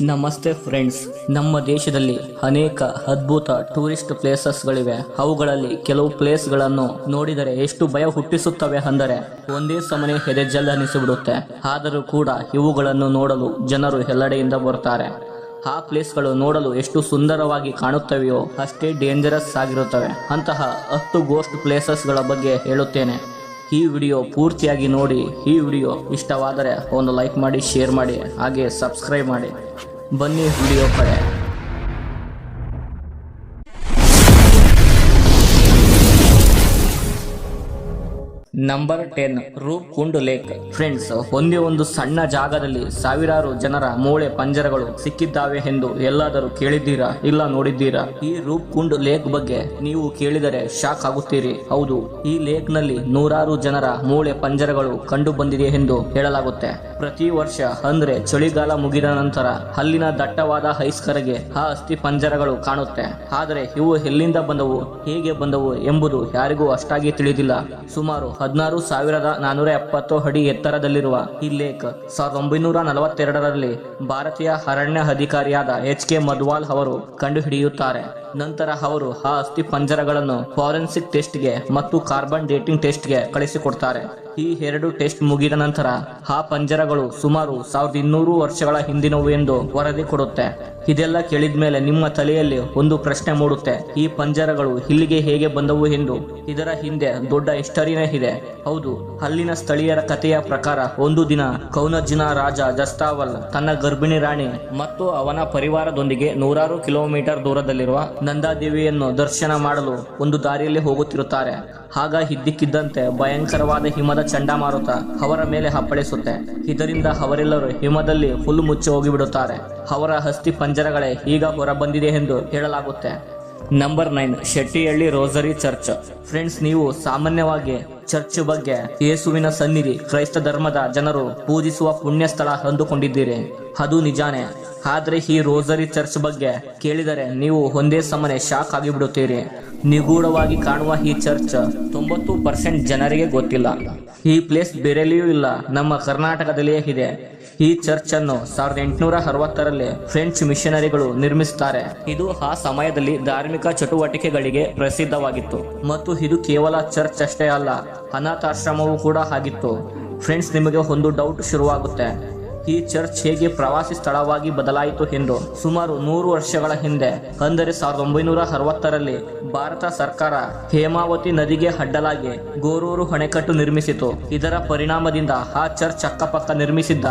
ನಮಸ್ತೆ ಫ್ರೆಂಡ್ಸ್. ನಮ್ಮ ದೇಶದಲ್ಲಿ ಅನೇಕ ಅದ್ಭುತ ಟೂರಿಸ್ಟ್ ಪ್ಲೇಸಸ್ಗಳಿವೆ. ಅವುಗಳಲ್ಲಿ ಕೆಲವು ಪ್ಲೇಸ್ಗಳನ್ನು ನೋಡಿದರೆ ಎಷ್ಟು ಭಯ ಹುಟ್ಟಿಸುತ್ತವೆ ಅಂದರೆ ಒಂದೇ ಸಮನೆ ಹೆದೆಜಲ್ ಅನಿಸಿಬಿಡುತ್ತೆ. ಆದರೂ ಕೂಡ ಇವುಗಳನ್ನು ನೋಡಲು ಜನರು ಎಲ್ಲೆಡೆಯಿಂದ ಬರ್ತಾರೆ ಆ ಪ್ಲೇಸ್ಗಳು ನೋಡಲು ಎಷ್ಟು ಸುಂದರವಾಗಿ ಕಾಣುತ್ತವೆಯೋ ಅಷ್ಟೇ ಡೇಂಜರಸ್ ಆಗಿರುತ್ತವೆ. ಅಂತಹ ಹತ್ತು ಗೋಸ್ಟ್ ಪ್ಲೇಸಸ್ಗಳ ಬಗ್ಗೆ ಹೇಳುತ್ತೇನೆ. ಈ ವಿಡಿಯೋ ಪೂರ್ತಿಯಾಗಿ ನೋಡಿ. ಈ ವಿಡಿಯೋ ಇಷ್ಟವಾದರೆ ಒಂದು ಲೈಕ್ ಮಾಡಿ ಶೇರ್ ಮಾಡಿ, ಹಾಗೆ ಸಬ್ಸ್ಕ್ರೈಬ್ ಮಾಡಿ. ಬನ್ನಿ ವಿಡಿಯೋ ಕಡೆ number ten Roopkund lake friends ಒಂದೇ ಒಂದು ಸಣ್ಣ ಜಾಗದಲ್ಲಿ ಸಾವಿರಾರು ಜನರ ಮೂಳೆ ಪಂಜರಗಳು ಸಿಕ್ಕಿದ್ದಾವೆ ಎಂದು ಎಲ್ಲಾದರೂ ಕೇಳಿದ್ದೀರಾ? ಇಲ್ಲ ನೋಡಿದ್ದೀರಾ? ಈ ರೂಪ್ ಕುಂಡ್ ಲೇಕ್ ಬಗ್ಗೆ ನೀವು ಕೇಳಿದರೆ ಶಾಕ್ ಆಗುತ್ತೀರಿ. ಹೌದು, ಈ ಲೇಕ್ನಲ್ಲಿ ನೂರಾರು ಜನರ ಮೂಳೆ ಪಂಜರಗಳು ಕಂಡು ಬಂದಿದೆ ಎಂದು ಹೇಳಲಾಗುತ್ತೆ. ಪ್ರತಿ ವರ್ಷ, ಅಂದ್ರೆ ಚಳಿಗಾಲ ಮುಗಿದ ನಂತರ ಅಲ್ಲಿನ ದಟ್ಟವಾದ ಹೈಸ್ಕರಗೆ ಆ ಅಸ್ಥಿ ಪಂಜರಗಳು ಕಾಣುತ್ತೆ. ಆದರೆ ಇವು ಎಲ್ಲಿಂದ ಬಂದವು, ಹೇಗೆ ಬಂದವು ಎಂಬುದು ಯಾರಿಗೂ ಅಷ್ಟಾಗಿ ತಿಳಿದಿಲ್ಲ. ಸುಮಾರು ಹದಿನಾರು ಸಾವಿರದ ನಾನೂರ ಎಪ್ಪತ್ತು ಅಡಿ ಎತ್ತರದಲ್ಲಿರುವ ಈ ಲೇಕ್ ಸಾವಿರದ ಒಂಬೈನೂರ ನಲವತ್ತೆರಡರಲ್ಲಿ ಭಾರತೀಯ ಅರಣ್ಯ ಅಧಿಕಾರಿಯಾದ ಎಚ್ ಕೆ ಮದ್ವಾಲ್ ಅವರು ಕಂಡುಹಿಡಿಯುತ್ತಾರೆ. ನಂತರ ಅವರು ಆ ಅಸ್ಥಿ ಪಂಜರಗಳನ್ನು ಫಾರೆನ್ಸಿಕ್ ಟೆಸ್ಟ್ಗೆ ಮತ್ತು ಕಾರ್ಬನ್ ಡೇಟಿಂಗ್ ಟೆಸ್ಟ್ಗೆ ಕಳಿಸಿಕೊಡ್ತಾರೆ. ಈ ಎರಡು ಟೆಸ್ಟ್ ಮುಗಿದ ನಂತರ ಆ ಪಂಜರಗಳು ಸುಮಾರು ಸಾವಿರದ ಇನ್ನೂರು ವರ್ಷಗಳ ಹಿಂದಿನವು ಎಂದು ವರದಿ ಕೊಡುತ್ತೆ. ಇದೆಲ್ಲ ಕೇಳಿದ ಮೇಲೆ ನಿಮ್ಮ ತಲೆಯಲ್ಲಿ ಒಂದು ಪ್ರಶ್ನೆ ಮೂಡುತ್ತೆ. ಈ ಪಂಜರಗಳು ಇಲ್ಲಿಗೆ ಹೇಗೆ ಬಂದವು ಎಂದು. ಇದರ ಹಿಂದೆ ದೊಡ್ಡ ಹಿಸ್ಟರಿನೇ ಇದೆ. ಹೌದು, ಅಲ್ಲಿನ ಸ್ಥಳೀಯರ ಕಥೆಯ ಪ್ರಕಾರ ಒಂದು ದಿನ ಕೌನಜ್ಜಿನ ರಾಜ ಜಸ್ತಾವಲ್ ತನ್ನ ಗರ್ಭಿಣಿ ರಾಣಿ ಮತ್ತು ಅವನ ಪರಿವಾರದೊಂದಿಗೆ ನೂರಾರು ಕಿಲೋಮೀಟರ್ ದೂರದಲ್ಲಿರುವ ನಂದಾದೇವಿಯನ್ನು ದರ್ಶನ ಮಾಡಲು ಒಂದು ದಾರಿಯಲ್ಲಿ ಹೋಗುತ್ತಿರುತ್ತಾರೆ. ಆಗ ಹಿದ್ದಿಕ್ಕಿದ್ದಂತೆ ಭಯಂಕರವಾದ ಹಿಮದ ಚಂಡಮಾರುತ ಅವರ ಮೇಲೆ ಅಪ್ಪಳಿಸುತ್ತೆ ಇದರಿಂದ ಅವರೆಲ್ಲರೂ ಹಿಮದಲ್ಲಿ ಹುಲ್ಲು ಮುಚ್ಚಿ ಹೋಗಿಬಿಡುತ್ತಾರೆ. ಅವರ ಹಸ್ತಿ ಪಂಜರಗಳೇ ಈಗ ಹೊರಬಂದಿದೆ ಎಂದು ಹೇಳಲಾಗುತ್ತೆ. Number nine, Shettihalli rosary church. Friends, ನೀವು ಸಾಮಾನ್ಯವಾಗಿ ಚರ್ಚ್ ಬಗ್ಗೆ ಯೇಸುವಿನ ಸನ್ನಿಧಿ ಕ್ರೈಸ್ತ ಧರ್ಮದ ಜನರು ಪೂಜಿಸುವ ಪುಣ್ಯ ಸ್ಥಳ ಅಂದುಕೊಂಡಿದ್ದೀರಿ. ಅದು ನಿಜಾನೇ. ಆದ್ರೆ ಈ ರೋಸರಿ ಚರ್ಚ್ ಬಗ್ಗೆ ಕೇಳಿದರೆ ನೀವು ಒಂದೇ ಸಮನೆ ಶಾಕ್ ಆಗಿಬಿಡುತ್ತೀರಿ. ನಿಗೂಢವಾಗಿ ಕಾಣುವ ಈ ಚರ್ಚ್ ತೊಂಬತ್ತು ಪರ್ಸೆಂಟ್ ಜನರಿಗೆ ಗೊತ್ತಿಲ್ಲ. ಈ ಪ್ಲೇಸ್ ಬೇರೆಲ್ಲಿಯೂ ಇಲ್ಲ, ನಮ್ಮ ಕರ್ನಾಟಕದಲ್ಲಿಯೇ ಇದೆ. ಈ ಚರ್ಚ್ ಅನ್ನು ಸಾವಿರದ ಎಂಟುನೂರ ಅರವತ್ತರಲ್ಲಿ ಫ್ರೆಂಚ್ ಮಿಷನರಿಗಳು ನಿರ್ಮಿಸುತ್ತಾರೆ ಇದು ಆ ಸಮಯದಲ್ಲಿ ಧಾರ್ಮಿಕ ಚಟುವಟಿಕೆಗಳಿಗೆ ಪ್ರಸಿದ್ಧವಾಗಿತ್ತು. ಮತ್ತು ಇದು ಕೇವಲ ಚರ್ಚ್ ಅಷ್ಟೇ ಅಲ್ಲ, ಅನಾಥಾಶ್ರಮವೂ ಕೂಡ ಆಗಿತ್ತು. ಫ್ರೆಂಡ್ಸ್, ನಿಮಗೆ ಒಂದು ಡೌಟ್ ಶುರುವಾಗುತ್ತೆ. ಈ ಚರ್ಚ್ ಹೇಗೆ ಪ್ರವಾಸಿ ಸ್ಥಳವಾಗಿ ಬದಲಾಯಿತು ಎಂದು ಸುಮಾರು ನೂರು ವರ್ಷಗಳ ಹಿಂದೆ, ಅಂದರೆ ಸಾವಿರದ ಒಂಬೈನೂರ ಅರವತ್ತರಲ್ಲಿ ಭಾರತ ಸರ್ಕಾರ ಹೇಮಾವತಿ ನದಿಗೆ ಅಡ್ಡಲಾಗಿ ಗೋರೂರು ಅಣೆಕಟ್ಟು ನಿರ್ಮಿಸಿತು. ಇದರ ಪರಿಣಾಮದಿಂದ ಆ ಚರ್ಚ್ ಅಕ್ಕಪಕ್ಕ ನಿರ್ಮಿಸಿದ್ದ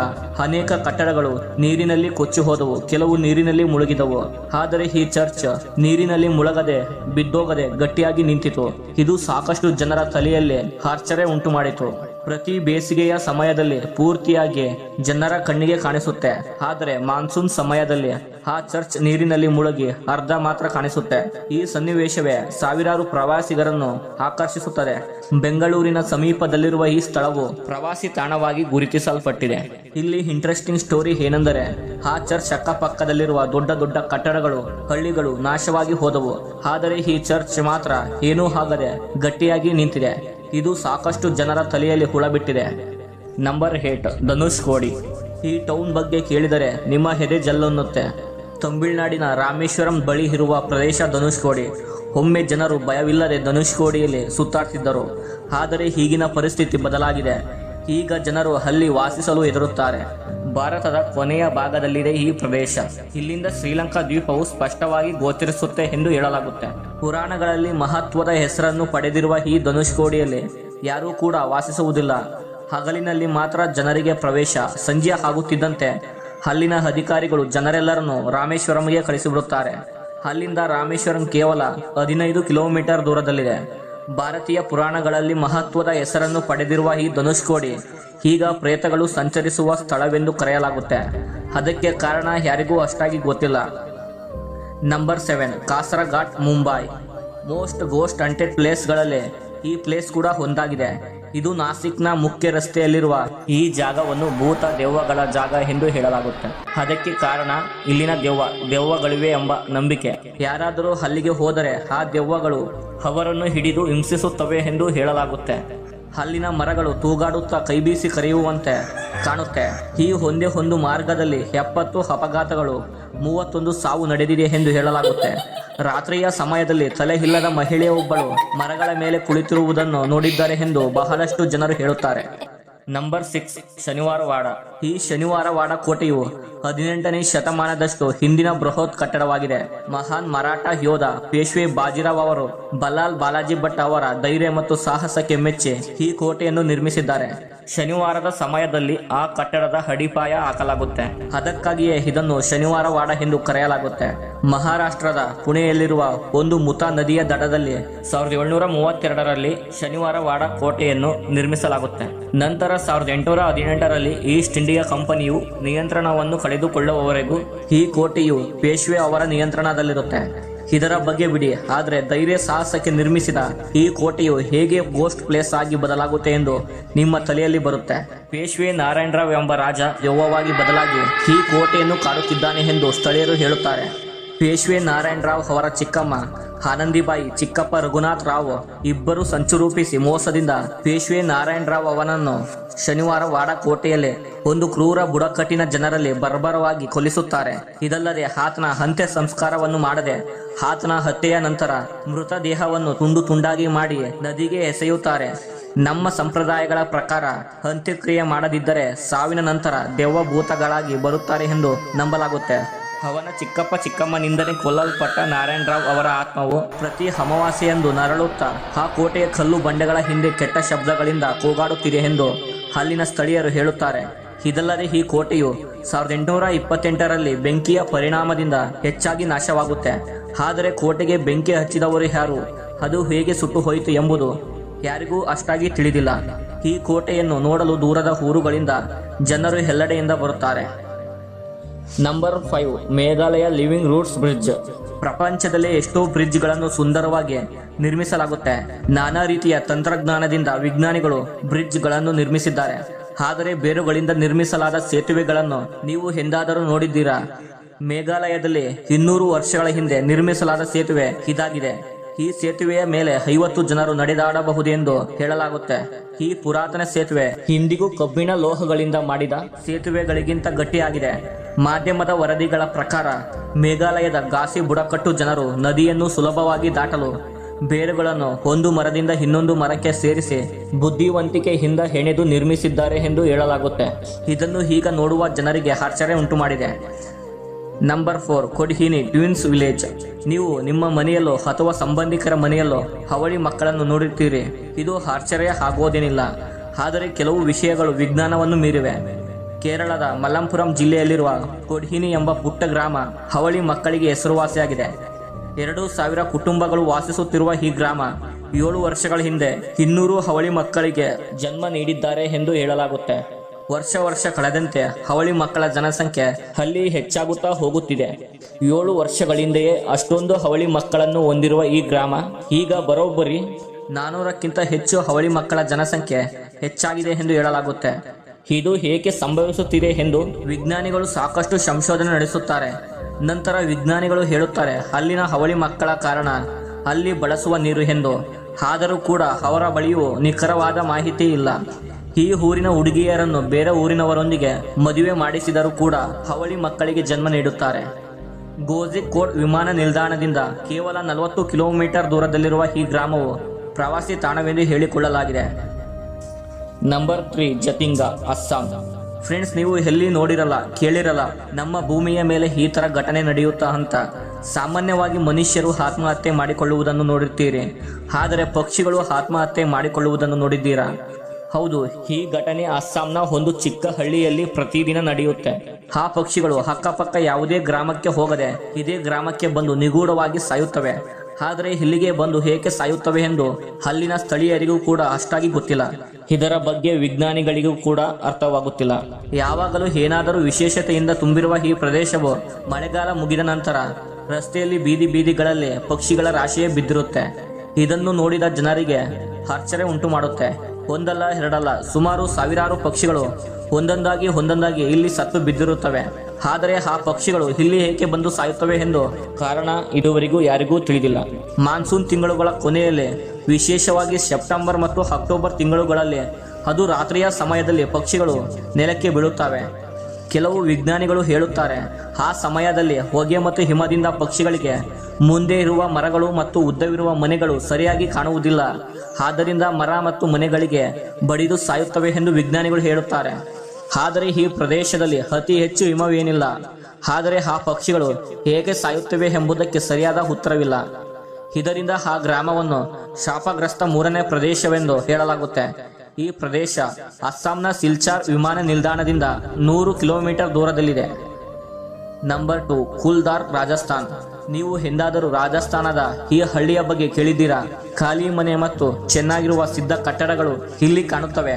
ಅನೇಕ ಕಟ್ಟಡಗಳು ನೀರಿನಲ್ಲಿ ಕೊಚ್ಚಿ ಹೋದವು ಕೆಲವು ನೀರಿನಲ್ಲಿ ಮುಳುಗಿದವು. ಆದರೆ ಈ ಚರ್ಚ್ ನೀರಿನಲ್ಲಿ ಮುಳುಗದೆ ಬಿದ್ದೋಗದೆ ಗಟ್ಟಿಯಾಗಿ ನಿಂತಿತು. ಇದು ಸಾಕಷ್ಟು ಜನರ ತಲೆಯಲ್ಲಿ ಆಶ್ಚರ್ಯ ಉಂಟು ಮಾಡಿತು ಪ್ರತಿ ಬೇಸಿಗೆಯ ಸಮಯದಲ್ಲಿ ಪೂರ್ತಿಯಾಗಿ ಜನರ ಕಣ್ಣಿಗೆ ಕಾಣಿಸುತ್ತೆ. ಆದರೆ ಮಾನ್ಸೂನ್ ಸಮಯದಲ್ಲಿ ಆ ಚರ್ಚ್ ನೀರಿನಲ್ಲಿ ಮುಳುಗಿ ಅರ್ಧ ಮಾತ್ರ ಕಾಣಿಸುತ್ತೆ. ಈ ಸನ್ನಿವೇಶವೇ ಸಾವಿರಾರು ಪ್ರವಾಸಿಗರನ್ನು ಆಕರ್ಷಿಸುತ್ತದೆ. ಬೆಂಗಳೂರಿನ ಸಮೀಪದಲ್ಲಿರುವ ಈ ಸ್ಥಳವು ಪ್ರವಾಸಿ ತಾಣವಾಗಿ ಗುರುತಿಸಲ್ಪಟ್ಟಿದೆ. ಇಲ್ಲಿ ಇಂಟ್ರೆಸ್ಟಿಂಗ್ ಸ್ಟೋರಿ ಏನೆಂದರೆ, ಆ ಚರ್ಚ್ ಅಕ್ಕಪಕ್ಕದಲ್ಲಿರುವ ದೊಡ್ಡ ದೊಡ್ಡ ಕಟ್ಟಡಗಳು, ಹಳ್ಳಿಗಳು ನಾಶವಾಗಿ ಹೋದವು. ಆದರೆ ಈ ಚರ್ಚ್ ಮಾತ್ರ ಏನೂ ಆಗದೆ ಗಟ್ಟಿಯಾಗಿ ನಿಂತಿದೆ. ಇದು ಸಾಕಷ್ಟು ಜನರ ತಲೆಯಲ್ಲಿ ಹುಳ ಬಿಟ್ಟಿದೆ. Number eight, Dhanushkodi. ಈ ಟೌನ್ ಬಗ್ಗೆ ಕೇಳಿದರೆ ನಿಮ್ಮ ಹೆದೆ ಜಲ್ಲೊನ್ನುತ್ತೆ. ತಮಿಳುನಾಡಿನ ರಾಮೇಶ್ವರಂ ಬಳಿ ಇರುವ ಪ್ರದೇಶ ಧನುಷ್ಕೋಡಿ ಒಮ್ಮೆ ಜನರು ಭಯವಿಲ್ಲದೆ ಧನುಷ್ಕೋಡಿಯಲ್ಲಿ ಸುತ್ತಾಡ್ತಿದ್ದರು. ಆದರೆ ಈಗಿನ ಪರಿಸ್ಥಿತಿ ಬದಲಾಗಿದೆ. ಈಗ ಜನರು ಅಲ್ಲಿ ವಾಸಿಸಲು ಹೆದರುತ್ತಾರೆ. ಭಾರತದ ಕೊನೆಯ ಭಾಗದಲ್ಲಿದೆ ಈ ಪ್ರದೇಶ ಇಲ್ಲಿಂದ ಶ್ರೀಲಂಕಾ ದ್ವೀಪವು ಸ್ಪಷ್ಟವಾಗಿ ಗೋಚರಿಸುತ್ತೆ ಎಂದು ಹೇಳಲಾಗುತ್ತೆ. ಪುರಾಣಗಳಲ್ಲಿ ಮಹತ್ವದ ಹೆಸರನ್ನು ಪಡೆದಿರುವ ಈ ಧನುಷ್ಕೋಡಿಯಲ್ಲಿ ಯಾರೂ ಕೂಡ ವಾಸಿಸುವುದಿಲ್ಲ. ಹಗಲಿನಲ್ಲಿ ಮಾತ್ರ ಜನರಿಗೆ ಪ್ರವೇಶ ಸಂಜೆ ಆಗುತ್ತಿದ್ದಂತೆ ಅಲ್ಲಿನ ಅಧಿಕಾರಿಗಳು ಜನರೆಲ್ಲರನ್ನು ರಾಮೇಶ್ವರಂಗೆ ಕಳಿಸಿಬಿಡುತ್ತಾರೆ. ಅಲ್ಲಿಂದ ರಾಮೇಶ್ವರಂ ಕೇವಲ ಹದಿನೈದು ಕಿಲೋಮೀಟರ್ ದೂರದಲ್ಲಿದೆ. ಭಾರತೀಯ ಪುರಾಣಗಳಲ್ಲಿ ಮಹತ್ವದ ಹೆಸರನ್ನು ಪಡೆದಿರುವ ಈ ಧನುಷ್ಕೋಡಿ, ಈಗ ಪ್ರೇತಗಳು ಸಂಚರಿಸುವ ಸ್ಥಳವೆಂದು ಕರೆಯಲಾಗುತ್ತೆ. ಅದಕ್ಕೆ ಕಾರಣ ಯಾರಿಗೂ ಅಷ್ಟಾಗಿ ಗೊತ್ತಿಲ್ಲ. Number seven, Kasaraghat, Mumbai. Most ghost haunted ಪ್ಲೇಸ್ಗಳಲ್ಲಿ ಈ ಪ್ಲೇಸ್ ಕೂಡ ಒಂದಾಗಿದೆ. ಇದು ನಾಸಿಕ್ನ ಮುಖ್ಯ ರಸ್ತೆಯಲ್ಲಿರುವ ಈ ಜಾಗವನ್ನು ಭೂತ ದೆವ್ವಗಳ ಜಾಗ ಎಂದು ಹೇಳಲಾಗುತ್ತೆ. ಅದಕ್ಕೆ ಕಾರಣ ಇಲ್ಲಿನ ದೆವ್ವ, ದೆವ್ವಗಳಿವೆ ಎಂಬ ನಂಬಿಕೆ. ಯಾರಾದರೂ ಅಲ್ಲಿಗೆ ಹೋದರೆ ಆ ದೆವ್ವಗಳು ಅವರನ್ನು ಹಿಡಿದು ಹಿಂಸಿಸುತ್ತವೆ ಎಂದು ಹೇಳಲಾಗುತ್ತೆ. ಅಲ್ಲಿನ ಮರಗಳು ತೂಗಾಡುತ್ತಾ ಕೈಬೀಸಿ ಕರೆಯುವಂತೆ ಕಾಣುತ್ತೆ. ಈ ಒಂದೇ ಒಂದು ಮಾರ್ಗದಲ್ಲಿ ಎಪ್ಪತ್ತು ಅಪಘಾತಗಳು, ಮೂವತ್ತೊಂದು ಸಾವು ನಡೆದಿದೆ ಎಂದು ಹೇಳಲಾಗುತ್ತೆ. ರಾತ್ರಿಯ ಸಮಯದಲ್ಲಿ ತಲೆ ಇಲ್ಲದ ಮಹಿಳೆಯೊಬ್ಬಳು ಮರಗಳ ಮೇಲೆ ಕುಳಿತಿರುವುದನ್ನು ನೋಡಿದ್ದಾರೆ ಎಂದು ಬಹಳಷ್ಟು ಜನರು ಹೇಳುತ್ತಾರೆ. ನಂಬರ್ ಸಿಕ್ಸ್ ಶನಿವಾರವಾಡ ಈ ಶನಿವಾರವಾಡ ಕೋಟೆಯು ಹದಿನೆಂಟನೇ ಶತಮಾನದಷ್ಟು ಹಿಂದಿನ ಬೃಹತ್ ಕಟ್ಟಡವಾಗಿದೆ. ಮಹಾನ್ ಮರಾಠ ಯೋಧ ಪೇಶ್ವೆ ಬಾಜಿರಾವ್ ಅವರು, ಬಲಾಲ್ ಬಾಲಾಜಿ ಭಟ್ ಅವರ ಧೈರ್ಯ ಮತ್ತು ಸಾಹಸಕ್ಕೆ ಮೆಚ್ಚಿ ಈ ಕೋಟೆಯನ್ನು ನಿರ್ಮಿಸಿದ್ದಾರೆ. ಶನಿವಾರದ ಸಮಯದಲ್ಲಿ ಆ ಕಟ್ಟಡದ ಅಡಿಪಾಯ ಹಾಕಲಾಗುತ್ತೆ. ಅದಕ್ಕಾಗಿಯೇ ಇದನ್ನು ಶನಿವಾರವಾಡ ಎಂದು ಕರೆಯಲಾಗುತ್ತೆ. ಮಹಾರಾಷ್ಟ್ರದ ಪುಣೆಯಲ್ಲಿರುವ ಒಂದು ಮುತ ನದಿಯ ದಡದಲ್ಲಿ ಸಾವಿರದ ಏಳ್ನೂರ ಮೂವತ್ತೆರಡರಲ್ಲಿ ಶನಿವಾರವಾಡ ಕೋಟೆಯನ್ನು ನಿರ್ಮಿಸಲಾಗುತ್ತೆ. ನಂತರ ಸಾವಿರದ ಎಂಟುನೂರ ಹದಿನೆಂಟರಲ್ಲಿ ಈಸ್ಟ್ ಇಂಡಿಯಾ ಕಂಪನಿಯು ನಿಯಂತ್ರಣವನ್ನು ಕಳೆದುಕೊಳ್ಳುವವರೆಗೂ ಈ ಕೋಟೆಯು ಪೇಶ್ವೆ ಅವರ ನಿಯಂತ್ರಣದಲ್ಲಿರುತ್ತೆ. ಇದರ ಬಗ್ಗೆ ಬಿಡಿ, ಆದರೆ ಧೈರ್ಯ ಸಾಹಸಕ್ಕೆ ನಿರ್ಮಿಸಿದ ಈ ಕೋಟೆಯು ಹೇಗೆ ಗೋಸ್ಟ್ ಪ್ಲೇಸ್ ಆಗಿ ಬದಲಾಗುತ್ತೆ ಎಂದು ನಿಮ್ಮ ತಲೆಯಲ್ಲಿ ಬರುತ್ತೆ. ಪೇಶ್ವೆ ನಾರಾಯಣರಾವ್ ಎಂಬ ರಾಜ ದೆವ್ವವಾಗಿ ಬದಲಾಗಿ ಈ ಕೋಟೆಯನ್ನು ಕಾಡುತ್ತಿದ್ದಾನೆ ಎಂದು ಸ್ಥಳೀಯರು ಹೇಳುತ್ತಾರೆ. ಪೇಶ್ವೆ ನಾರಾಯಣರಾವ್ ಅವರ ಚಿಕ್ಕಮ್ಮ ಆನಂದಿಬಾಯಿ ಚಿಕ್ಕಪ್ಪ ರಘುನಾಥ್ ರಾವ್ ಇಬ್ಬರು ಸಂಚು ರೂಪಿಸಿ ಮೋಸದಿಂದ ಪೇಶ್ವೆ ನಾರಾಯಣರಾವ್ ಅವನನ್ನು ಶನಿವಾರ ವಾಡ ಕೋಟೆಯಲ್ಲಿ ಒಂದು ಕ್ರೂರ ಬುಡಕಟ್ಟಿನ ಜನರಲ್ಲಿ ಬರ್ಬರವಾಗಿ ಕೊಲಿಸುತ್ತಾರೆ ಇದಲ್ಲದೆ ಆತನ ಅಂತ್ಯ ಸಂಸ್ಕಾರವನ್ನು ಮಾಡದೆ ಆತನ ಹತ್ಯೆಯ ನಂತರ ಮೃತದೇಹವನ್ನು ತುಂಡು ತುಂಡಾಗಿ ಮಾಡಿ ನದಿಗೆ ಎಸೆಯುತ್ತಾರೆ. ನಮ್ಮ ಸಂಪ್ರದಾಯಗಳ ಪ್ರಕಾರ ಅಂತ್ಯಕ್ರಿಯೆ ಮಾಡದಿದ್ದರೆ ಸಾವಿನ ನಂತರ ದೆವ್ವ ಭೂತಗಳಾಗಿ ಬರುತ್ತಾರೆ ಎಂದು ನಂಬಲಾಗುತ್ತೆ. ಅವನ ಚಿಕ್ಕಪ್ಪ ಚಿಕ್ಕಮ್ಮನಿಂದಲೇ ಕೊಲ್ಲಲ್ಪಟ್ಟ ನಾರಾಯಣರಾವ್ ಅವರ ಆತ್ಮವು ಪ್ರತಿ ಅಮಾವಾಸ್ಯೆಯೆಂದು ನರಳುತ್ತಾ ಆ ಕೋಟೆಯ ಕಲ್ಲು ಬಂಡೆಗಳ ಹಿಂದೆ ಕೆಟ್ಟ ಶಬ್ದಗಳಿಂದ ಕೂಗಾಡುತ್ತಿದೆ ಎಂದು ಅಲ್ಲಿನ ಸ್ಥಳೀಯರು ಹೇಳುತ್ತಾರೆ. ಇದಲ್ಲದೆ ಈ ಕೋಟೆಯು ಸಾವಿರದ ಎಂಟುನೂರ ಇಪ್ಪತ್ತೆಂಟರಲ್ಲಿ ಬೆಂಕಿಯ ಪರಿಣಾಮದಿಂದ ಹೆಚ್ಚಾಗಿ ನಾಶವಾಗುತ್ತೆ. ಆದರೆ ಕೋಟೆಗೆ ಬೆಂಕಿ ಹಚ್ಚಿದವರು ಯಾರು? ಅದು ಹೇಗೆ ಸುಟ್ಟು ಹೋಯಿತು ಎಂಬುದು ಯಾರಿಗೂ ಅಷ್ಟಾಗಿ ತಿಳಿದಿಲ್ಲ. ಈ ಕೋಟೆಯನ್ನು ನೋಡಲು ದೂರದ ಊರುಗಳಿಂದ ಜನರು ಎಲ್ಲೆಡೆಯಿಂದ ಬರುತ್ತಾರೆ. Number five, Meghalaya living roots bridge. ಪ್ರಪಂಚದಲ್ಲಿ ಎಷ್ಟೋ ಬ್ರಿಡ್ಜ್ಗಳನ್ನು ಸುಂದರವಾಗಿ ನಿರ್ಮಿಸಲಾಗುತ್ತೆ. ನಾನಾ ರೀತಿಯ ತಂತ್ರಜ್ಞಾನದಿಂದ ವಿಜ್ಞಾನಿಗಳು ಬ್ರಿಡ್ಜ್ಗಳನ್ನು ನಿರ್ಮಿಸಿದ್ದಾರೆ. ಆದರೆ ಬೇರುಗಳಿಂದ ನಿರ್ಮಿಸಲಾದ ಸೇತುವೆಗಳನ್ನು ನೀವು ಎಂದಾದರೂ ನೋಡಿದ್ದೀರಾ? ಮೇಘಾಲಯದಲ್ಲಿ ಇನ್ನೂರು ವರ್ಷಗಳ ಹಿಂದೆ ನಿರ್ಮಿಸಲಾದ ಸೇತುವೆ ಇದಾಗಿದೆ. ಈ ಸೇತುವೆಯ ಮೇಲೆ ಐವತ್ತು ಜನರು ನಡೆದಾಡಬಹುದೆಂದು ಹೇಳಲಾಗುತ್ತೆ. ಈ ಪುರಾತನ ಸೇತುವೆ ಇಂದಿಗೂ ಕಬ್ಬಿಣ ಲೋಹಗಳಿಂದ ಮಾಡಿದ ಸೇತುವೆಗಳಿಗಿಂತ ಗಟ್ಟಿಯಾಗಿದೆ. ಮಾಧ್ಯಮದ ವರದಿಗಳ ಪ್ರಕಾರ, ಮೇಘಾಲಯದ ಗಾಸಿ ಬುಡಕಟ್ಟು ಜನರು ನದಿಯನ್ನು ಸುಲಭವಾಗಿ ದಾಟಲು ಬೇರುಗಳನ್ನು ಒಂದು ಮರದಿಂದ ಇನ್ನೊಂದು ಮರಕ್ಕೆ ಸೇರಿಸಿ ಬುದ್ಧಿವಂತಿಕೆಯಿಂದ ಹೆಣೆದು ನಿರ್ಮಿಸಿದ್ದಾರೆ ಎಂದು ಹೇಳಲಾಗುತ್ತೆ. ಇದನ್ನು ಈಗ ನೋಡುವ ಜನರಿಗೆ ಆಶ್ಚರ್ಯ ಉಂಟು ಮಾಡಿದೆ number four Kodinhi twins village ನೀವು ನಿಮ್ಮ ಮನೆಯಲ್ಲೋ ಅಥವಾ ಸಂಬಂಧಿಕರ ಮನೆಯಲ್ಲೋ ಹವಳಿ ಮಕ್ಕಳನ್ನು ನೋಡುತ್ತೀರಿ ಇದು ಆಶ್ಚರ್ಯ ಆಗೋದೇನಿಲ್ಲ. ಆದರೆ ಕೆಲವು ವಿಷಯಗಳು ವಿಜ್ಞಾನವನ್ನು ಮೀರಿವೆ. ಕೇರಳದ ಮಲ್ಲಂಪುರಂ ಜಿಲ್ಲೆಯಲ್ಲಿರುವ ಕೊಡ್ಹಿನಿ ಎಂಬ ಪುಟ್ಟ ಗ್ರಾಮ ಹವಳಿ ಮಕ್ಕಳಿಗೆ ಹೆಸರುವಾಸಿಯಾಗಿದೆ. ಎರಡು ಸಾವಿರ ಕುಟುಂಬಗಳು ವಾಸಿಸುತ್ತಿರುವ ಈ ಗ್ರಾಮ ಏಳು ವರ್ಷಗಳ ಹಿಂದೆ ಇನ್ನೂರು ಹವಳಿ ಮಕ್ಕಳಿಗೆ ಜನ್ಮ ನೀಡಿದ್ದಾರೆ ಎಂದು ಹೇಳಲಾಗುತ್ತೆ. ವರ್ಷ ವರ್ಷ ಕಳೆದಂತೆ ಹವಳಿ ಮಕ್ಕಳ ಜನಸಂಖ್ಯೆ ಅಲ್ಲಿ ಹೆಚ್ಚಾಗುತ್ತಾ ಹೋಗುತ್ತಿದೆ. ಏಳು ವರ್ಷಗಳಿಂದೆಯೇ ಅಷ್ಟೊಂದು ಹವಳಿ ಮಕ್ಕಳನ್ನು ಹೊಂದಿರುವ ಈ ಗ್ರಾಮ ಈಗ ಬರೋಬ್ಬರಿ ನಾನೂರಕ್ಕಿಂತ ಹೆಚ್ಚು ಹವಳಿ ಮಕ್ಕಳ ಜನಸಂಖ್ಯೆ ಹೆಚ್ಚಾಗಿದೆ ಎಂದು ಹೇಳಲಾಗುತ್ತೆ. ಇದು ಏಕೆ ಸಂಭವಿಸುತ್ತಿದೆ ಎಂದು ವಿಜ್ಞಾನಿಗಳು ಸಾಕಷ್ಟು ಸಂಶೋಧನೆ ನಡೆಸುತ್ತಾರೆ. ನಂತರ ವಿಜ್ಞಾನಿಗಳು ಹೇಳುತ್ತಾರೆ, ಅಲ್ಲಿನ ಹವಳಿ ಮಕ್ಕಳ ಕಾರಣ ಅಲ್ಲಿ ಬಳಸುವ ನೀರು ಎಂದು. ಆದರೂ ಕೂಡ ಅವರ ಬಳಿಯೂ ನಿಖರವಾದ ಮಾಹಿತಿ ಇಲ್ಲ. ಈ ಊರಿನ ಹುಡುಗಿಯರನ್ನು ಬೇರೆ ಊರಿನವರೊಂದಿಗೆ ಮದುವೆ ಮಾಡಿಸಿದರೂ ಕೂಡ ಹವಳಿ ಮಕ್ಕಳಿಗೆ ಜನ್ಮ ನೀಡುತ್ತಾರೆ. ಗೋಜಿಕೋಟ್ ವಿಮಾನ ನಿಲ್ದಾಣದಿಂದ ಕೇವಲ ನಲವತ್ತು ಕಿಲೋಮೀಟರ್ ದೂರದಲ್ಲಿರುವ ಈ ಗ್ರಾಮವು ಪ್ರವಾಸಿ ತಾಣವೆಂದು ಹೇಳಿಕೊಳ್ಳಲಾಗಿದೆ. Number three Jatinga, Assam. Friends, ನೀವು ಎಲ್ಲಿ ನೋಡಿರಲ್ಲ, ಕೇಳಿರಲ್ಲ, ನಮ್ಮ ಭೂಮಿಯ ಮೇಲೆ ಈ ಥರ ಘಟನೆ ನಡೆಯುತ್ತಾ ಅಂತ. ಸಾಮಾನ್ಯವಾಗಿ ಮನುಷ್ಯರು ಆತ್ಮಹತ್ಯೆ ಮಾಡಿಕೊಳ್ಳುವುದನ್ನು ನೋಡಿರ್ತೀರಿ. ಆದರೆ ಪಕ್ಷಿಗಳು ಆತ್ಮಹತ್ಯೆ ಮಾಡಿಕೊಳ್ಳುವುದನ್ನು ನೋಡಿದ್ದೀರಾ? ಹೌದು, ಈ ಘಟನೆ ಅಸ್ಸಾಂನ ಒಂದು ಚಿಕ್ಕ ಹಳ್ಳಿಯಲ್ಲಿ ಪ್ರತಿದಿನ ನಡೆಯುತ್ತೆ. ಆ ಪಕ್ಷಿಗಳು ಅಕ್ಕಪಕ್ಕ ಯಾವುದೇ ಗ್ರಾಮಕ್ಕೆ ಹೋಗದೆ ಇದೇ ಗ್ರಾಮಕ್ಕೆ ಬಂದು ನಿಗೂಢವಾಗಿ ಸಾಯುತ್ತವೆ. ಆದರೆ ಇಲ್ಲಿಗೆ ಬಂದು ಏಕೆ ಸಾಯುತ್ತವೆ ಎಂದು ಅಲ್ಲಿನ ಸ್ಥಳೀಯರಿಗೂ ಕೂಡ ಅಷ್ಟಾಗಿ ಗೊತ್ತಿಲ್ಲ. ಇದರ ಬಗ್ಗೆ ವಿಜ್ಞಾನಿಗಳಿಗೂ ಕೂಡ ಅರ್ಥವಾಗುತ್ತಿಲ್ಲ. ಯಾವಾಗಲೂ ಏನಾದರೂ ವಿಶೇಷತೆಯಿಂದ ತುಂಬಿರುವ ಈ ಪ್ರದೇಶವು ಮಳೆಗಾಲ ಮುಗಿದ ನಂತರ ರಸ್ತೆಯಲ್ಲಿ ಬೀದಿ ಬೀದಿಗಳಲ್ಲಿ ಪಕ್ಷಿಗಳ ರಾಶಿಯೇ ಬಿದ್ದಿರುತ್ತೆ. ಇದನ್ನು ನೋಡಿದ ಜನರಿಗೆ ಆಶ್ಚರ್ಯ ಉಂಟು ಮಾಡುತ್ತೆ ಒಂದಲ್ಲ ಎರಡಲ್ಲ ಸುಮಾರು ಸಾವಿರಾರು ಪಕ್ಷಿಗಳು ಒಂದೊಂದಾಗಿ ಒಂದೊಂದಾಗಿ ಇಲ್ಲಿ ಸತ್ತು ಬಿದ್ದಿರುತ್ತವೆ. ಆದರೆ ಆ ಪಕ್ಷಿಗಳು ಇಲ್ಲಿ ಏಕೆ ಬಂದು ಸಾಯುತ್ತವೆ ಎಂದು ಕಾರಣ ಇದುವರೆಗೂ ಯಾರಿಗೂ ತಿಳಿದಿಲ್ಲ. ಮಾನ್ಸೂನ್ ತಿಂಗಳುಗಳ ಕೊನೆಯಲ್ಲಿ, ವಿಶೇಷವಾಗಿ ಸೆಪ್ಟೆಂಬರ್ ಮತ್ತು ಅಕ್ಟೋಬರ್ ತಿಂಗಳುಗಳಲ್ಲಿ, ಅದು ರಾತ್ರಿಯ ಸಮಯದಲ್ಲಿ ಪಕ್ಷಿಗಳು ನೆಲಕ್ಕೆ ಬೀಳುತ್ತವೆ. ಕೆಲವು ವಿಜ್ಞಾನಿಗಳು ಹೇಳುತ್ತಾರೆ, ಆ ಸಮಯದಲ್ಲಿ ಹೊಗೆ ಮತ್ತು ಹಿಮದಿಂದ ಪಕ್ಷಿಗಳಿಗೆ ಮುಂದೆ ಇರುವ ಮರಗಳು ಮತ್ತು ಉದ್ದವಿರುವ ಮನೆಗಳು ಸರಿಯಾಗಿ ಕಾಣುವುದಿಲ್ಲ. ಆದ್ದರಿಂದ ಮರ ಮತ್ತು ಮನೆಗಳಿಗೆ ಬಡಿದು ಸಾಯುತ್ತವೆ ಎಂದು ವಿಜ್ಞಾನಿಗಳು ಹೇಳುತ್ತಾರೆ. ಆದರೆ ಈ ಪ್ರದೇಶದಲ್ಲಿ ಅತಿ ಹೆಚ್ಚು ಹಿಮವೇನಿಲ್ಲ. ಆದರೆ ಆ ಪಕ್ಷಿಗಳು ಹೇಗೆ ಸಾಯುತ್ತವೆ ಎಂಬುದಕ್ಕೆ ಸರಿಯಾದ ಉತ್ತರವಿಲ್ಲ. ಇದರಿಂದ ಆ ಗ್ರಾಮವನ್ನು ಶಾಪಗ್ರಸ್ತ ಮೂರನೇ ಪ್ರದೇಶವೆಂದು ಹೇಳಲಾಗುತ್ತೆ. ಈ ಪ್ರದೇಶ ಅಸ್ಸಾಂನ ಸಿಲ್ಚಾರ್ ವಿಮಾನ ನಿಲ್ದಾಣದಿಂದ ನೂರು ಕಿಲೋಮೀಟರ್ ದೂರದಲ್ಲಿದೆ. Number two Kuldhar Rajasthan. ನೀವು ಎಂದಾದರೂ ರಾಜಸ್ಥಾನದ ಈ ಹಳ್ಳಿಯ ಬಗ್ಗೆ ಕೇಳಿದ್ದೀರಾ? ಖಾಲಿ ಮನೆ ಮತ್ತು ಚೆನ್ನಾಗಿರುವ ಸಿದ್ಧ ಕಟ್ಟಡಗಳು ಇಲ್ಲಿ ಕಾಣುತ್ತವೆ.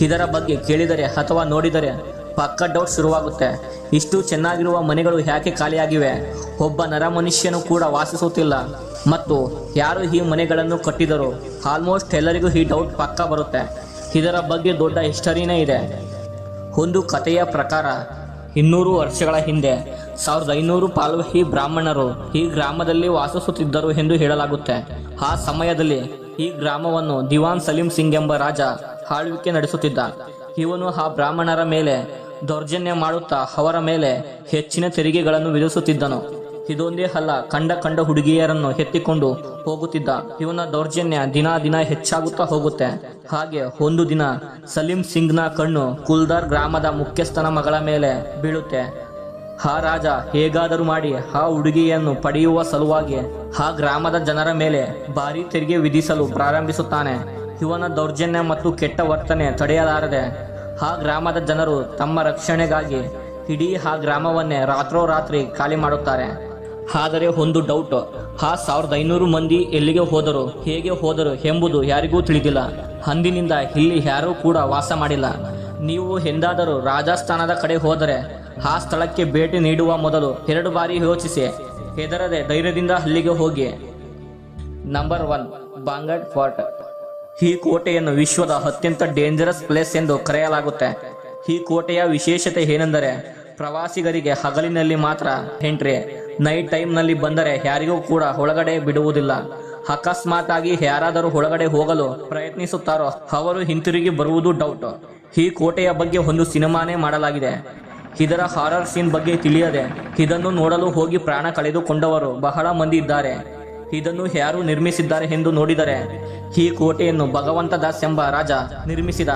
ಇದರ ಬಗ್ಗೆ ಕೇಳಿದರೆ ಅಥವಾ ನೋಡಿದರೆ ಪಕ್ಕ ಡೌಟ್ ಶುರುವಾಗುತ್ತೆ. ಇಷ್ಟು ಚೆನ್ನಾಗಿರುವ ಮನೆಗಳು ಯಾಕೆ ಖಾಲಿಯಾಗಿವೆ? ಒಬ್ಬ ನರಮನುಷ್ಯನು ಕೂಡ ವಾಸಿಸುತ್ತಿಲ್ಲ. ಮತ್ತು ಯಾರು ಈ ಮನೆಗಳನ್ನು ಕಟ್ಟಿದರು. ಆಲ್ಮೋಸ್ಟ್ ಎಲ್ಲರಿಗೂ ಈ ಡೌಟ್ ಪಕ್ಕ ಬರುತ್ತೆ. ಇದರ ಬಗ್ಗೆ ದೊಡ್ಡ ಹಿಸ್ಟರಿನೇ ಇದೆ. ಒಂದು ಕಥೆಯ ಪ್ರಕಾರ, ಇನ್ನೂರು ವರ್ಷಗಳ ಹಿಂದೆ, ಸಾವಿರದ ಐನೂರು ಪಾಲ್ವಹಿ ಬ್ರಾಹ್ಮಣರು ಈ ಗ್ರಾಮದಲ್ಲಿ ವಾಸಿಸುತ್ತಿದ್ದರು ಎಂದು ಹೇಳಲಾಗುತ್ತೆ. ಆ ಸಮಯದಲ್ಲಿ ಈ ಗ್ರಾಮವನ್ನು ದಿವಾನ್ ಸಲೀಂ ಸಿಂಗ್ ಎಂಬ ರಾಜ ಆಳ್ವಿಕೆ ನಡೆಸುತ್ತಿದ್ದ. ಇವನು ಆ ಬ್ರಾಹ್ಮಣರ ಮೇಲೆ ದೌರ್ಜನ್ಯ ಮಾಡುತ್ತಾ ಅವರ ಮೇಲೆ ಹೆಚ್ಚಿನ ತೆರಿಗೆಗಳನ್ನು ವಿಧಿಸುತ್ತಿದ್ದನು. ಇದೊಂದೇ ಅಲ್ಲ, ಕಂಡ ಕಂಡ ಹುಡುಗಿಯರನ್ನು ಎತ್ತಿಕೊಂಡು ಹೋಗುತ್ತಿದ್ದ ಇವನ ದೌರ್ಜನ್ಯ ದಿನ ದಿನ ಹೆಚ್ಚಾಗುತ್ತಾ ಹೋಗುತ್ತೆ. ಹಾಗೆ ಒಂದು ದಿನ ಸಲೀಂ ಸಿಂಗ್ನ ಕಣ್ಣು ಕುಲ್ದಾರ್ ಗ್ರಾಮದ ಮುಖ್ಯಸ್ಥನ ಮಗಳ ಮೇಲೆ ಬೀಳುತ್ತೆ. ಆ ರಾಜ ಹೇಗಾದರೂ ಮಾಡಿ ಆ ಹುಡುಗಿಯನ್ನು ಪಡೆಯುವ ಸಲುವಾಗಿ ಆ ಗ್ರಾಮದ ಜನರ ಮೇಲೆ ಭಾರಿ ತೆರಿಗೆ ವಿಧಿಸಲು ಪ್ರಾರಂಭಿಸುತ್ತಾನೆ. ಇವನ ದೌರ್ಜನ್ಯ ಮತ್ತು ಕೆಟ್ಟ ವರ್ತನೆ ತಡೆಯಲಾರದೆ ಆ ಗ್ರಾಮದ ಜನರು ತಮ್ಮ ರಕ್ಷಣೆಗಾಗಿ ಇಡೀ ಆ ಗ್ರಾಮವನ್ನೇ ರಾತ್ರೋರಾತ್ರಿ ಖಾಲಿ ಮಾಡುತ್ತಾರೆ. ಆದರೆ ಒಂದು ಡೌಟ್ ಆ ಸಾವಿರದ ಐನೂರು ಮಂದಿ ಎಲ್ಲಿಗೆ ಹೋದರು, ಹೇಗೆ ಹೋದರು ಎಂಬುದು ಯಾರಿಗೂ ತಿಳಿದಿಲ್ಲ. ಅಂದಿನಿಂದ ಇಲ್ಲಿ ಯಾರೂ ಕೂಡ ವಾಸ ಮಾಡಿಲ್ಲ. ನೀವು ಎಂದಾದರೂ ರಾಜಸ್ಥಾನದ ಕಡೆ ಹೋದರೆ, ಆ ಸ್ಥಳಕ್ಕೆ ಭೇಟಿ ನೀಡುವ ಮೊದಲು ಎರಡು ಬಾರಿ ಯೋಚಿಸಿ, ಹೆದರದೆ ಧೈರ್ಯದಿಂದ ಅಲ್ಲಿಗೆ ಹೋಗಿ. ನಂಬರ್ ಒನ್ ಬಾಂಗಡ್ ಫೋರ್ಟ್ ಈ ಕೋಟೆಯನ್ನು ವಿಶ್ವದ ಅತ್ಯಂತ ಡೇಂಜರಸ್ ಪ್ಲೇಸ್ ಎಂದು ಕರೆಯಲಾಗುತ್ತೆ. ಈ ಕೋಟೆಯ ವಿಶೇಷತೆ ಏನೆಂದರೆ, ಪ್ರವಾಸಿಗರಿಗೆ ಹಗಲಿನಲ್ಲಿ ಮಾತ್ರ ಎಂಟ್ರಿ ನೈಟ್ ಟೈಮ್ನಲ್ಲಿ ಬಂದರೆ ಯಾರಿಗೂ ಕೂಡ ಒಳಗಡೆ ಬಿಡುವುದಿಲ್ಲ. ಅಕಸ್ಮಾತ್ ಆಗಿ ಯಾರಾದರೂ ಒಳಗಡೆ ಹೋಗಲು ಪ್ರಯತ್ನಿಸುತ್ತಾರೋ, ಅವರು ಹಿಂತಿರುಗಿ ಬರುವುದು ಡೌಟ್ ಈ ಕೋಟೆಯ ಬಗ್ಗೆ ಒಂದು ಸಿನಿಮಾನೇ ಮಾಡಲಾಗಿದೆ. ಇದರ ಹಾರರ್ ಸೀನ್ ಬಗ್ಗೆ ತಿಳಿಯದೆ, ಇದನ್ನು ನೋಡಲು ಹೋಗಿ ಪ್ರಾಣ ಕಳೆದುಕೊಂಡವರು ಬಹಳ ಮಂದಿ ಇದ್ದಾರೆ. ಇದನ್ನು ಯಾರು ನಿರ್ಮಿಸಿದ್ದಾರೆ ಎಂದು ನೋಡಿದರೆ ಈ ಕೋಟೆಯನ್ನು ಭಗವಂತ ದಾಸ್ ಎಂಬ ರಾಜ ನಿರ್ಮಿಸಿದ.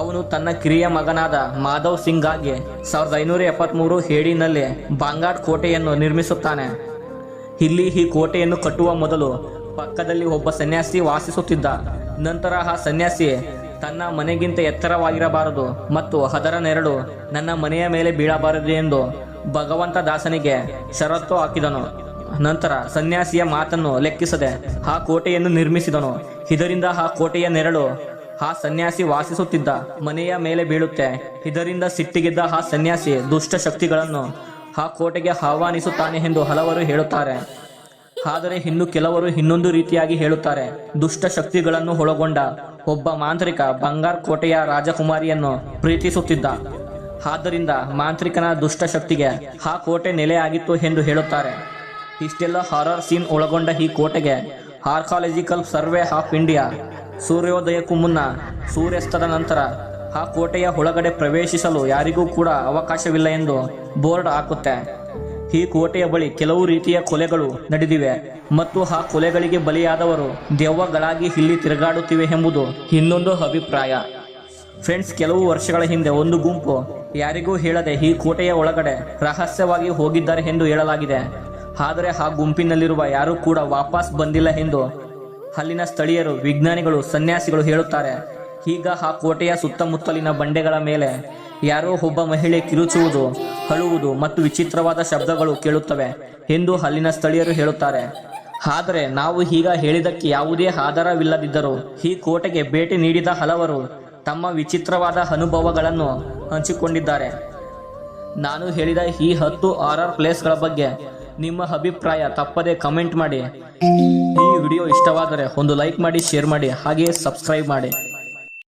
ಅವನು ತನ್ನ ಕಿರಿಯ ಮಗನಾದ ಮಾಧವ್ ಸಿಂಗ್ಗಾಗಿ ಸಾವಿರದ ಐನೂರ ಎಪ್ಪತ್ಮೂರು ಹೇಡಿನಲ್ಲಿ ಬಾಂಗಾಡ್ ಕೋಟೆಯನ್ನು ನಿರ್ಮಿಸುತ್ತಾನೆ. ಇಲ್ಲಿ ಈ ಕೋಟೆಯನ್ನು ಕಟ್ಟುವ ಮೊದಲು ಪಕ್ಕದಲ್ಲಿ ಒಬ್ಬ ಸನ್ಯಾಸಿ ವಾಸಿಸುತ್ತಿದ್ದ. ನಂತರ ಆ ಸನ್ಯಾಸಿ ತನ್ನ ಮನೆಗಿಂತ ಎತ್ತರವಾಗಿರಬಾರದು ಮತ್ತು ಅದರ ನೆರಳು ನನ್ನ ಮನೆಯ ಮೇಲೆ ಬೀಳಬಾರದು ಎಂದು ಭಗವಂತ ದಾಸನಿಗೆ ಷರತ್ತು ಹಾಕಿದನು. ನಂತರ ಸನ್ಯಾಸಿಯ ಮಾತನ್ನು ಲೆಕ್ಕಿಸದೆ ಆ ಕೋಟೆಯನ್ನು ನಿರ್ಮಿಸಿದನು. ಇದರಿಂದ ಆ ಕೋಟೆಯ ನೆರಳು, ಆ ಸನ್ಯಾಸಿ ವಾಸಿಸುತ್ತಿದ್ದ ಮನೆಯ ಮೇಲೆ ಬೀಳುತ್ತೆ. ಇದರಿಂದ ಸಿಟ್ಟಿಗೆದ್ದ ಆ ಸನ್ಯಾಸಿ ದುಷ್ಟ ಶಕ್ತಿಗಳನ್ನು ಆ ಕೋಟೆಗೆ ಆಹ್ವಾನಿಸುತ್ತಾನೆ ಎಂದು ಹಲವರು ಹೇಳುತ್ತಾರೆ. ಆದರೆ ಇನ್ನು ಕೆಲವರು ಇನ್ನೊಂದು ರೀತಿಯಾಗಿ ಹೇಳುತ್ತಾರೆ. ದುಷ್ಟ ಶಕ್ತಿಗಳನ್ನು ಒಳಗೊಂಡ ಒಬ್ಬ ಮಾಂತ್ರಿಕ ಬಂಗಾರ್ ಕೋಟೆಯ ರಾಜಕುಮಾರಿಯನ್ನು ಪ್ರೀತಿಸುತ್ತಿದ್ದ. ಆದ್ದರಿಂದ ಮಾಂತ್ರಿಕನ ದುಷ್ಟ ಶಕ್ತಿಗೆ ಆ ಕೋಟೆ ನೆಲೆಯಾಗಿತ್ತು ಎಂದು ಹೇಳುತ್ತಾರೆ. ಇಷ್ಟೆಲ್ಲ ಹಾರರ್ ಸೀನ್ ಒಳಗೊಂಡ ಈ ಕೋಟೆಗೆ ಆರ್ಕಾಲಜಿಕಲ್ ಸರ್ವೆ ಆಫ್ ಇಂಡಿಯಾ ಸೂರ್ಯೋದಯಕ್ಕೂ ಮುನ್ನ ಸೂರ್ಯಾಸ್ತದ ನಂತರ ಆ ಕೋಟೆಯ ಒಳಗಡೆ ಪ್ರವೇಶಿಸಲು ಯಾರಿಗೂ ಕೂಡ ಅವಕಾಶವಿಲ್ಲ ಎಂದು ಬೋರ್ಡ್ ಹಾಕುತ್ತೆ. ಈ ಕೋಟೆಯ ಬಳಿ ಕೆಲವು ರೀತಿಯ ಕೊಲೆಗಳು ನಡೆದಿವೆ ಮತ್ತು ಆ ಕೊಲೆಗಳಿಗೆ ಬಲಿಯಾದವರು ದೆವ್ವಗಳಾಗಿ ಇಲ್ಲಿ ತಿರುಗಾಡುತ್ತಿವೆ ಎಂಬುದು ಇನ್ನೊಂದು ಅಭಿಪ್ರಾಯ. ಫ್ರೆಂಡ್ಸ್ ಕೆಲವು ವರ್ಷಗಳ ಹಿಂದೆ ಒಂದು ಗುಂಪು ಯಾರಿಗೂ ಹೇಳದೆ ಈ ಕೋಟೆಯ ಒಳಗಡೆ ರಹಸ್ಯವಾಗಿ ಹೋಗಿದ್ದಾರೆ ಎಂದು ಹೇಳಲಾಗಿದೆ. ಆದರೆ ಆ ಗುಂಪಿನಲ್ಲಿರುವ ಯಾರೂ ಕೂಡ ವಾಪಸ್ ಬಂದಿಲ್ಲ ಎಂದು ಅಲ್ಲಿನ ಸ್ಥಳೀಯರು, ವಿಜ್ಞಾನಿಗಳು, ಸನ್ಯಾಸಿಗಳು ಹೇಳುತ್ತಾರೆ. ಈಗ ಆ ಕೋಟೆಯ ಸುತ್ತಮುತ್ತಲಿನ ಬಂಡೆಗಳ ಮೇಲೆ ಯಾರೋ ಒಬ್ಬ ಮಹಿಳೆ ಕಿರುಚುವುದು, ಅಳುವುದು ಮತ್ತು ವಿಚಿತ್ರವಾದ ಶಬ್ದಗಳು ಕೇಳುತ್ತವೆ ಎಂದು ಅಲ್ಲಿನ ಸ್ಥಳೀಯರು ಹೇಳುತ್ತಾರೆ. ಆದರೆ ನಾವು ಈಗ ಹೇಳಿದಕ್ಕೆ ಯಾವುದೇ ಆಧಾರವಿಲ್ಲದಿದ್ದರೂ ಈ ಕೋಟೆಗೆ ಭೇಟಿ ನೀಡಿದ ಹಲವರು ತಮ್ಮ ವಿಚಿತ್ರವಾದ ಅನುಭವಗಳನ್ನು ಹಂಚಿಕೊಂಡಿದ್ದಾರೆ. ನಾನು ಹೇಳಿದ ಈ ಹತ್ತು ಆರ್ ಪ್ಲೇಸ್ಗಳ ಬಗ್ಗೆ ನಿಮ್ಮ ಅಭಿಪ್ರಾಯ ತಪ್ಪದೆ ಕಮೆಂಟ್ ಮಾಡಿ. ಈ ವಿಡಿಯೋ ಇಷ್ಟವಾದರೆ ಒಂದು ಲೈಕ್ ಮಾಡಿ ಶೇರ್ ಮಾಡಿ, ಹಾಗೆಯೇ ಸಬ್ಸ್ಕ್ರೈಬ್ ಮಾಡಿ.